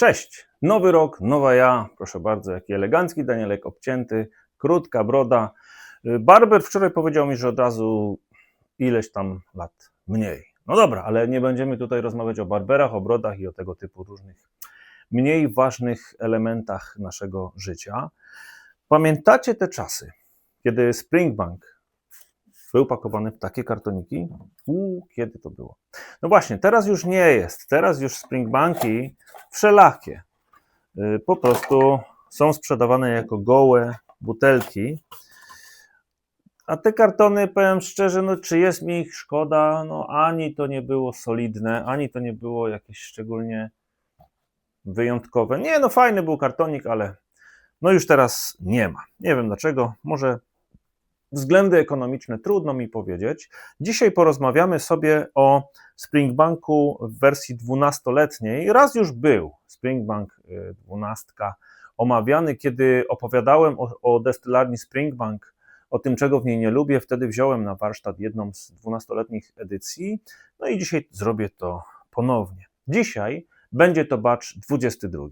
Cześć! Nowy rok, nowa ja. Proszę bardzo, jaki elegancki Danielek obcięty, krótka broda. Y, Barber wczoraj powiedział mi, że od razu ileś tam lat mniej. No dobra, ale nie będziemy tutaj rozmawiać o barberach, o brodach i o tego typu różnych mniej ważnych elementach naszego życia. Pamiętacie te czasy, kiedy Springbank był pakowany w takie kartoniki? Uuu, kiedy to było? No właśnie, teraz już nie jest. Teraz już Springbanki wszelakie y, po prostu są sprzedawane jako gołe butelki. A te kartony, powiem szczerze, no czy jest mi ich szkoda? No ani to nie było solidne, ani to nie było jakieś szczególnie wyjątkowe. Nie, no fajny był kartonik, ale no już teraz nie ma. Nie wiem dlaczego, może względy ekonomiczne, trudno mi powiedzieć. Dzisiaj porozmawiamy sobie o Springbanku w wersji 12-letniej. Raz już był Springbank y, 12 omawiany, kiedy opowiadałem o, o destylarni Springbank, o tym, czego w niej nie lubię. Wtedy wziąłem na warsztat jedną z 12-letnich edycji. No i dzisiaj zrobię to ponownie. Dzisiaj będzie to batch 22.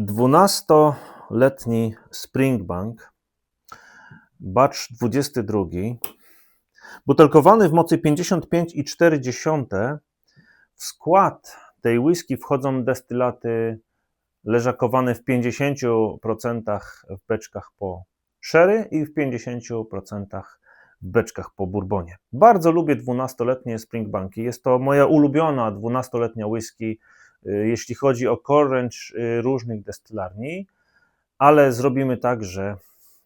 Dwunastoletni Springbank, batch 22, butelkowany w mocy 55,4. W skład tej whisky wchodzą destylaty leżakowane w 50% w beczkach po sherry i w 50% w beczkach po bourbonie. Bardzo lubię 12-letnie Springbanki. Jest to moja ulubiona 12-letnia whisky, jeśli chodzi o range y, różnych destylarni, ale zrobimy tak, że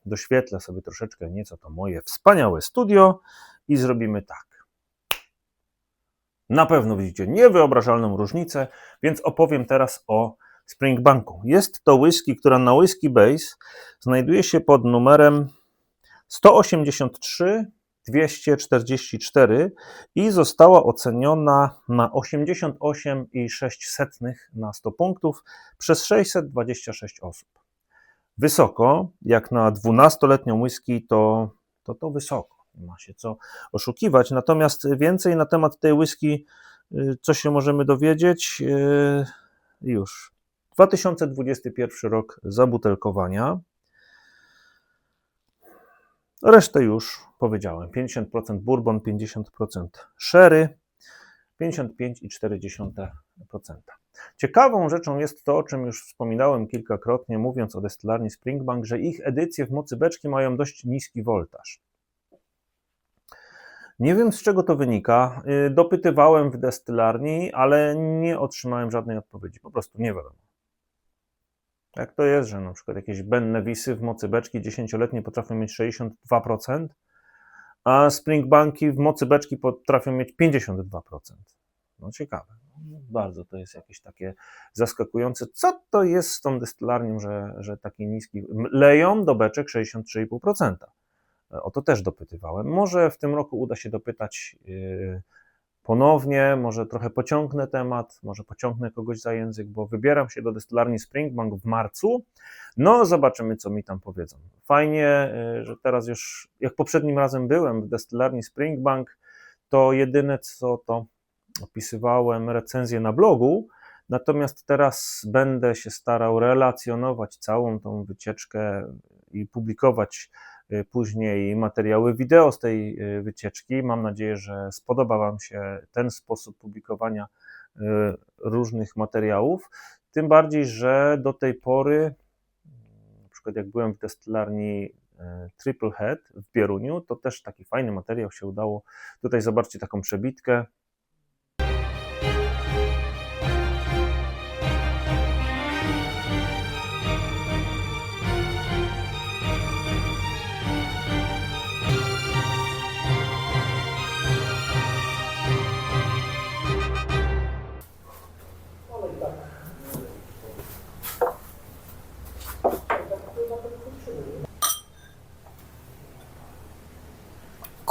doświetlę sobie troszeczkę nieco to moje wspaniałe studio i zrobimy tak. Na pewno widzicie niewyobrażalną różnicę, więc opowiem teraz o Springbanku. Jest to whisky, która na Whisky Base znajduje się pod numerem 183 244 i została oceniona na 88,6 na 100 punktów przez 626 osób. Wysoko, jak na 12-letnią whisky, to, to to wysoko. Nie ma się co oszukiwać. Natomiast więcej na temat tej whisky, co się możemy dowiedzieć, y, już. 2021 rok zabutelkowania. Resztę już powiedziałem. 50% bourbon, 50% sherry, 55,4%. Ciekawą rzeczą jest to, o czym już wspominałem kilkakrotnie, mówiąc o destylarni Springbank, że ich edycje w mocy beczki mają dość niski woltaż. Nie wiem z czego to wynika. Y, Dopytywałem w destylarni, ale nie otrzymałem żadnej odpowiedzi. Po prostu nie wiadomo. Jak to jest, że na przykład jakieś Ben Nevisy w mocy beczki 10-letnie potrafią mieć 62%, a Springbanki w mocy beczki potrafią mieć 52%. No ciekawe. Bardzo to jest jakieś takie zaskakujące. Co to jest z tą destylarnią, że, że taki niski. Leją do beczek 63,5%. O to też dopytywałem. Może w tym roku uda się dopytać yy, ponownie, może trochę pociągnę temat, może pociągnę kogoś za język, bo wybieram się do destylarni Springbank w marcu. No, zobaczymy, co mi tam powiedzą. Fajnie, yy, że teraz już, jak poprzednim razem byłem w destylarni Springbank, to jedyne co to opisywałem recenzję na blogu, natomiast teraz będę się starał relacjonować całą tą wycieczkę i publikować y, później materiały wideo z tej y, wycieczki. Mam nadzieję, że spodoba Wam się ten sposób publikowania y, różnych materiałów. Tym bardziej, że do tej pory, na przykład jak byłem w destylarni Triple Head w Bieruniu, to też taki fajny materiał się udało. Tutaj zobaczcie taką przebitkę.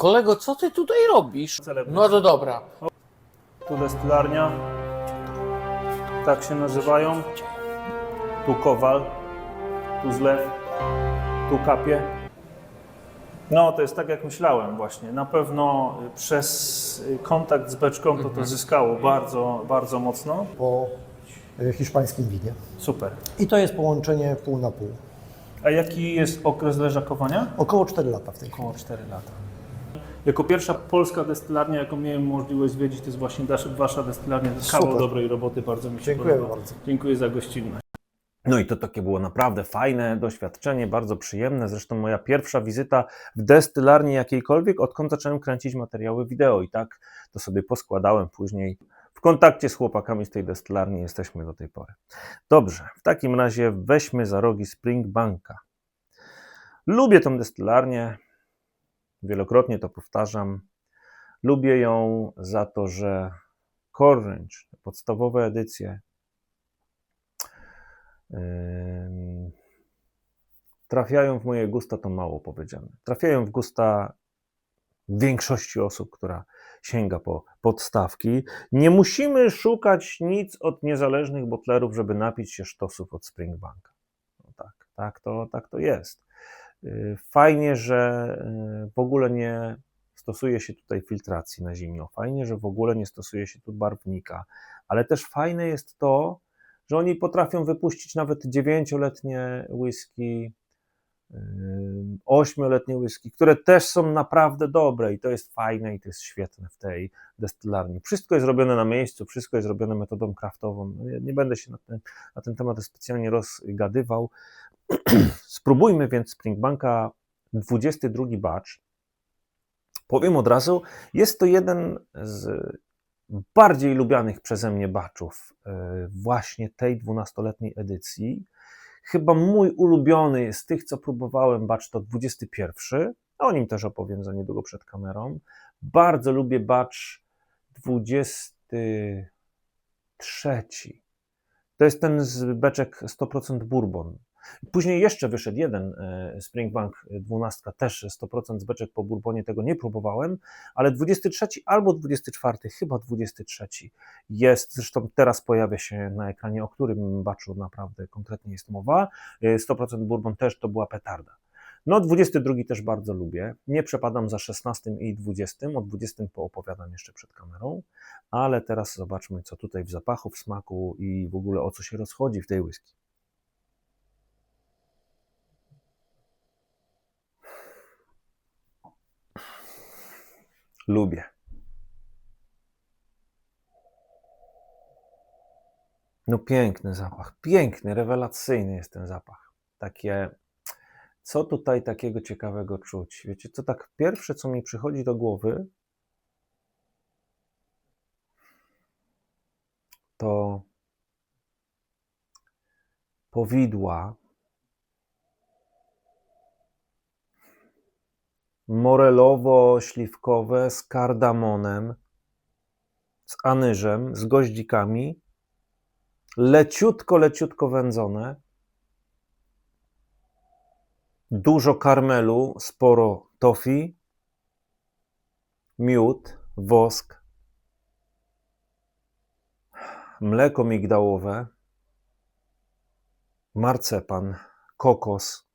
Kolego, co ty tutaj robisz? No to dobra. Tu destylarnia, tak się nazywają. Tu kowal, tu zlew, tu kapie. No, to jest tak jak myślałem właśnie. Na pewno y, przez y, kontakt z beczką to to zyskało bardzo, bardzo mocno. po y, hiszpańskim winie. Super. I to jest połączenie pół na pół. A jaki jest okres leżakowania? Około 4 lata w tej chwili. Około 4 lata. Jako pierwsza polska destylarnia, jaką miałem możliwość zwiedzić, to jest właśnie wasza destylarnia. Kawał Super. dobrej roboty, bardzo mi się Dziękuję podoba. bardzo. Dziękuję za gościnność. No i to takie było naprawdę fajne doświadczenie, bardzo przyjemne. Zresztą moja pierwsza wizyta w destylarni jakiejkolwiek, odkąd zacząłem kręcić materiały wideo i tak to sobie poskładałem później. W kontakcie z chłopakami z tej destylarni jesteśmy do tej pory. Dobrze, w takim razie weźmy za rogi Springbanka. Lubię tą destylarnię, wielokrotnie to powtarzam. Lubię ją za to, że Core Range, podstawowe edycje, trafiają w moje gusta, to mało powiedziane. Trafiają w gusta większości osób, która sięga po podstawki. Nie musimy szukać nic od niezależnych botlerów, żeby napić się sztosów od Springbanka. No tak, tak to, tak to jest. Fajnie, że yy, w ogóle nie stosuje się tutaj filtracji na zimno. Fajnie, że w ogóle nie stosuje się tu barwnika, ale też fajne jest to, że oni potrafią wypuścić nawet dziewięcioletnie whisky, yy, ośmioletnie whisky, które też są naprawdę dobre i to jest fajne i to jest świetne w tej destylarni. Wszystko jest robione na miejscu, wszystko jest robione metodą kraftową. No, nie będę się na ten, na ten temat specjalnie rozgadywał. Spróbujmy więc Springbanka 22 batch. Powiem od razu, jest to jeden z bardziej lubianych przeze mnie baczów e, właśnie tej 12-letniej edycji. Chyba mój ulubiony z tych, co próbowałem, bacz to 21. O nim też opowiem za niedługo przed kamerą. Bardzo lubię bacz 23. To jest ten z beczek 100% bourbon. Później jeszcze wyszedł jeden e, Springbank 12, też 100% z beczek po bourbonie, tego nie próbowałem, ale 23 albo 24, chyba 23 jest, zresztą teraz pojawia się na ekranie, o którym baczu naprawdę konkretnie jest mowa. E, 100% bourbon też to była petarda. No, 22 też bardzo lubię. Nie przepadam za 16 i 20. O 20 poopowiadam jeszcze przed kamerą, ale teraz zobaczmy, co tutaj w zapachu, w smaku i w ogóle o co się rozchodzi w tej whisky. Lubię. No piękny zapach, piękny, rewelacyjny jest ten zapach. Takie, co tutaj takiego ciekawego czuć? Wiecie, co tak pierwsze, co mi przychodzi do głowy, to powidła, morelowo-śliwkowe z kardamonem, z anyżem, z goździkami, leciutko, leciutko wędzone, dużo karmelu, sporo tofi, miód, wosk, mleko migdałowe, marcepan, kokos,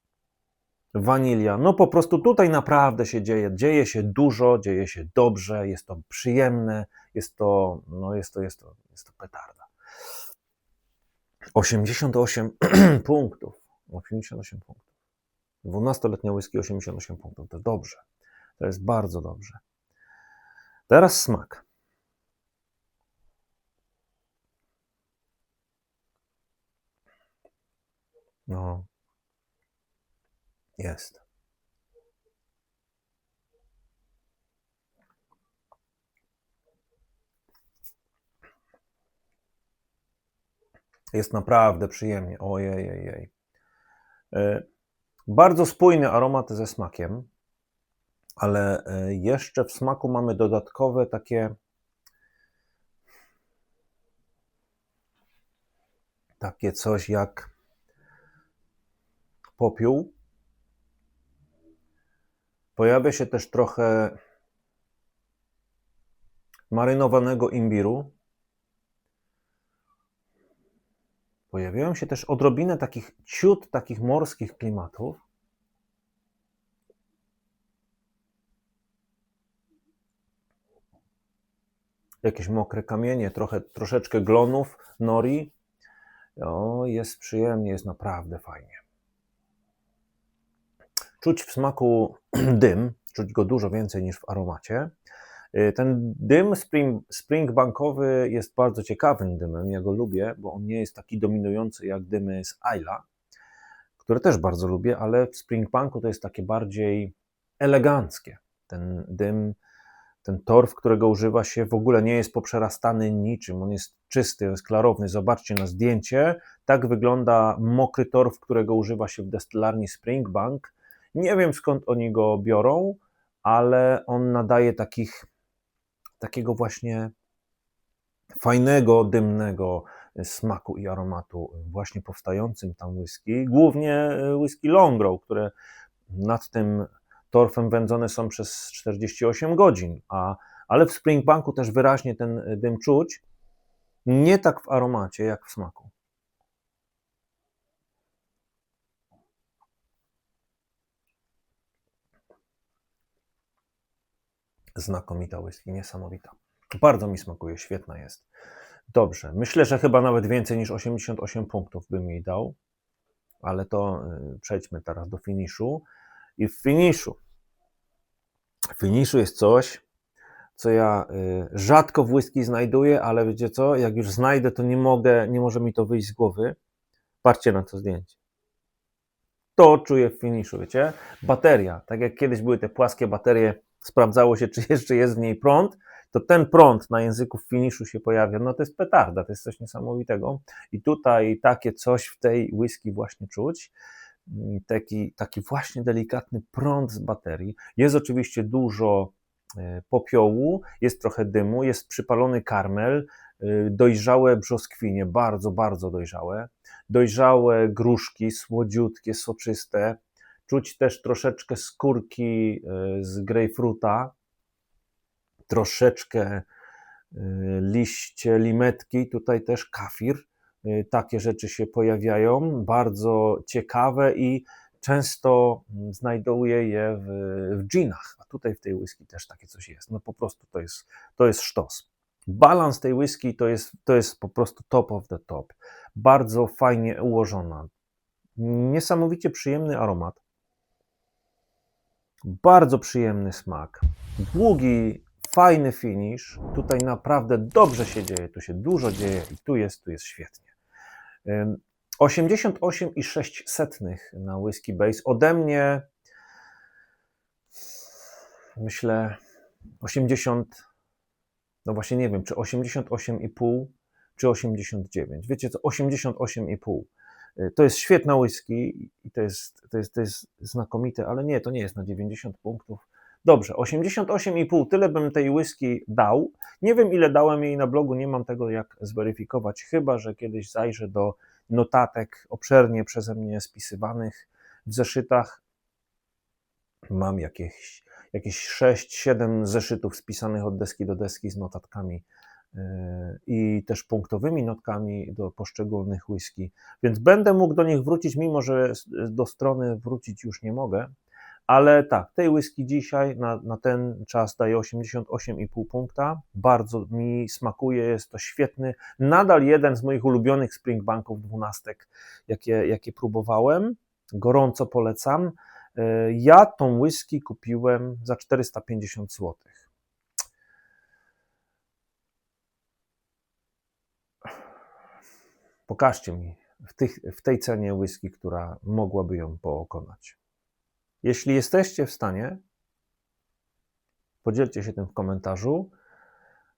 wanilia. No po prostu tutaj naprawdę się dzieje. Dzieje się dużo, dzieje się dobrze, jest to przyjemne, jest to, no jest to, jest to, jest to petarda. 88 punktów. 88 punktów. 12-letnia whisky 88 punktów. To dobrze. To jest bardzo dobrze. Teraz smak. No. Jest. Jest naprawdę przyjemnie. Ojej, ojej. E, Bardzo spójny aromat ze smakiem, ale e, jeszcze w smaku mamy dodatkowe takie takie coś jak popiół. Pojawia się też trochę marynowanego imbiru. Pojawiają się też odrobinę takich ciut, takich morskich klimatów. Jakieś mokre kamienie, trochę, troszeczkę glonów, nori. O, jest przyjemnie, jest naprawdę fajnie. Czuć w smaku dym, czuć go dużo więcej niż w aromacie. Y, Ten dym spring, springbankowy jest bardzo ciekawym dymem. Ja go lubię, bo on nie jest taki dominujący jak dymy z Ayla, które też bardzo lubię, ale w springbanku to jest takie bardziej eleganckie. Ten dym, ten torf, którego używa się, w ogóle nie jest poprzerastany niczym. On jest czysty, jest klarowny. Zobaczcie na zdjęcie. Tak wygląda mokry torf, którego używa się w destylarni Springbank. Nie wiem skąd oni go biorą, ale on nadaje takich, takiego właśnie fajnego, dymnego smaku i aromatu właśnie powstającym tam whisky. Głównie whisky Longrow, które nad tym torfem wędzone są przez 48 godzin, a, ale w Springbanku też wyraźnie ten dym czuć. Nie tak w aromacie, jak w smaku. Znakomita whisky, niesamowita. Bardzo mi smakuje, świetna jest. Dobrze, myślę, że chyba nawet więcej niż 88 punktów bym jej dał, ale to y, przejdźmy teraz do finiszu. I w finiszu, w finiszu jest coś, co ja y, rzadko w whisky znajduję, ale wiecie co, jak już znajdę, to nie mogę, nie może mi to wyjść z głowy. Patrzcie na to zdjęcie. To czuję w finiszu, wiecie? Bateria, tak jak kiedyś były te płaskie baterie, sprawdzało się, czy jeszcze jest w niej prąd, to ten prąd na języku finiszu się pojawia. No to jest petarda, to jest coś niesamowitego. I tutaj takie coś w tej whisky właśnie czuć. Mm, Taki, taki właśnie delikatny prąd z baterii. Jest oczywiście dużo e, popiołu, jest trochę dymu, jest przypalony karmel, e, dojrzałe brzoskwinie, bardzo, bardzo dojrzałe, dojrzałe gruszki, słodziutkie, soczyste. Czuć też troszeczkę skórki e, z grejpfruta, troszeczkę y, liście limetki, tutaj też kafir. Y, Takie rzeczy się pojawiają, bardzo ciekawe i często mm, znajduję je w, w ginach, a tutaj w tej whisky też takie coś jest. No po prostu to jest, to jest sztos. Balans tej whisky to jest, to jest po prostu top of the top. Bardzo fajnie ułożona. Niesamowicie przyjemny aromat. Bardzo przyjemny smak. Długi, fajny finish. Tutaj naprawdę dobrze się dzieje, tu się dużo dzieje i tu jest, tu jest świetnie. Ym, 88,6 na Whisky Base. Ode mnie myślę 80, no właśnie nie wiem, czy 88,5 czy 89. Wiecie co, 88,5. To jest świetna whisky i to jest, to, jest, to jest znakomite, ale nie, to nie jest na 90 punktów. Dobrze, 88,5, tyle bym tej whisky dał. Nie wiem, ile dałem jej na blogu, nie mam tego jak zweryfikować, chyba że kiedyś zajrzę do notatek obszernie przeze mnie spisywanych w zeszytach. Mam jakieś, jakieś 6-7 zeszytów spisanych od deski do deski z notatkami i też punktowymi notkami do poszczególnych whisky, więc będę mógł do nich wrócić, mimo że do strony wrócić już nie mogę. Ale tak, tej whisky dzisiaj na, na ten czas daje 88,5 punkta. Bardzo mi smakuje, jest to świetny. Nadal jeden z moich ulubionych Springbanków dwunastek, jakie, jakie próbowałem. Gorąco polecam. E, Ja tą whisky kupiłem za 450 zł. Pokażcie mi w, tych, w tej cenie whisky, która mogłaby ją pokonać. Jeśli jesteście w stanie, podzielcie się tym w komentarzu.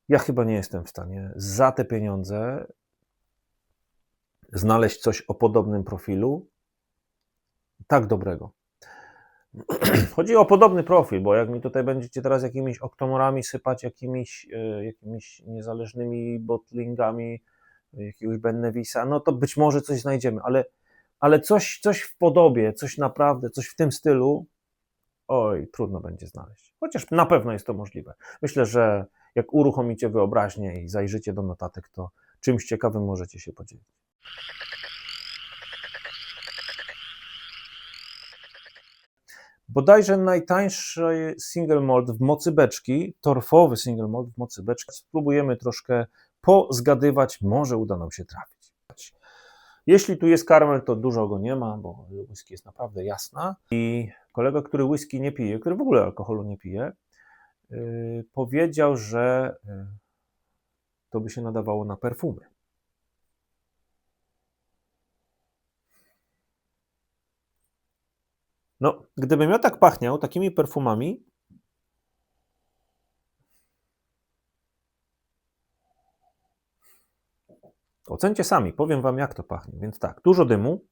Ja chyba nie jestem w stanie za te pieniądze znaleźć coś o podobnym profilu tak dobrego. Chodzi o podobny profil, bo jak mi tutaj będziecie teraz jakimiś oktomorami sypać, jakimiś, e, jakimiś niezależnymi botlingami, jakiegoś Bennevisa, no to być może coś znajdziemy, ale, ale coś, coś w podobie, coś naprawdę, coś w tym stylu, oj, trudno będzie znaleźć. Chociaż na pewno jest to możliwe. Myślę, że jak uruchomicie wyobraźnię i zajrzycie do notatek, to czymś ciekawym możecie się podzielić. bodajże najtańszy single malt w mocy beczki, torfowy single malt w mocy beczki. Spróbujemy troszkę pozgadywać, może uda nam się trafić. Jeśli tu jest karmel, to dużo go nie ma, bo whisky jest naprawdę jasna. I kolega, który whisky nie pije, który w ogóle alkoholu nie pije, yy, powiedział, że yy, to by się nadawało na perfumy. No, gdybym ja tak pachniał takimi perfumami, ocencie sami, powiem wam jak to pachnie. Więc tak, dużo dymu,